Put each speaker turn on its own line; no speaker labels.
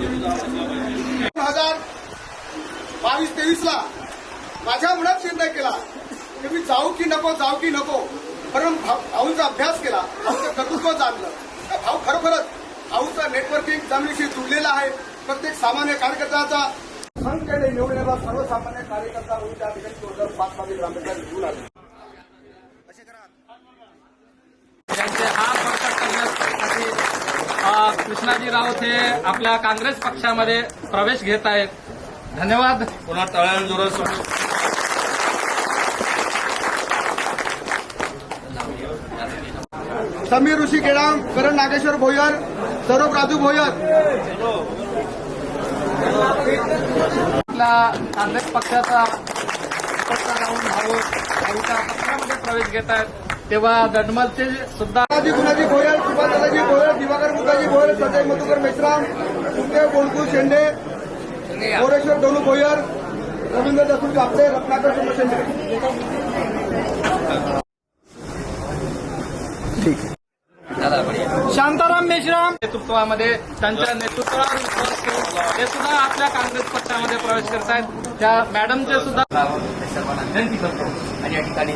दोन हजार बावीस तेवीस ला माझ्या मुलात निर्णय केला की मी जाऊ की नको जाऊ की नको कारण भाऊ- भाऊचा अभ्यास केला भाऊचं कर्तृत्व जाणलं. भाऊ खरोखरच भाऊचा नेटवर्किंग जमिनीशी जुळलेला आहे. प्रत्येक सामान्य कार्यकर्त्याचा संख्येने निवडलेला सर्वसामान्य कार्यकर्ता होऊन त्या ठिकाणी दोन हजार पाच मध्ये ग्रामपंचायत निवडून आले
कृष्णाजी राऊत हे आपल्या काँग्रेस पक्षामध्ये प्रवेश घेत आहेत. धन्यवाद.
पुन्हा तळ्याला जोरात
समीर ऋषी केडाम करण नागेश्वर भोयर सौरभ राजू भोयर.
आपला काँग्रेस पक्षाचा पक्ष लावून भाऊ भाऊच्या पक्षामध्ये प्रवेश घेत आहेत. तेव्हा दडमलचे सुद्धा
गुणाजी भोयर सुभाष दादाजी भोयर. मुखाजी भोयर संजय मधुकर मेश्राम सुखदेव गोणकू शेंडे मोरेश्वर डोलू भोयर रवींद्र दसुल कापडे रत्नाकर सोम शेंडे.
शांताराम मेश्राम. नेतृत्वामध्ये त्यांच्या नेतृत्वावर ते सुद्धा आपल्या काँग्रेस पक्षामध्ये प्रवेश करत आहेत त्या मॅडमचे सुद्धा
विनंती करतो. आणि या ठिकाणी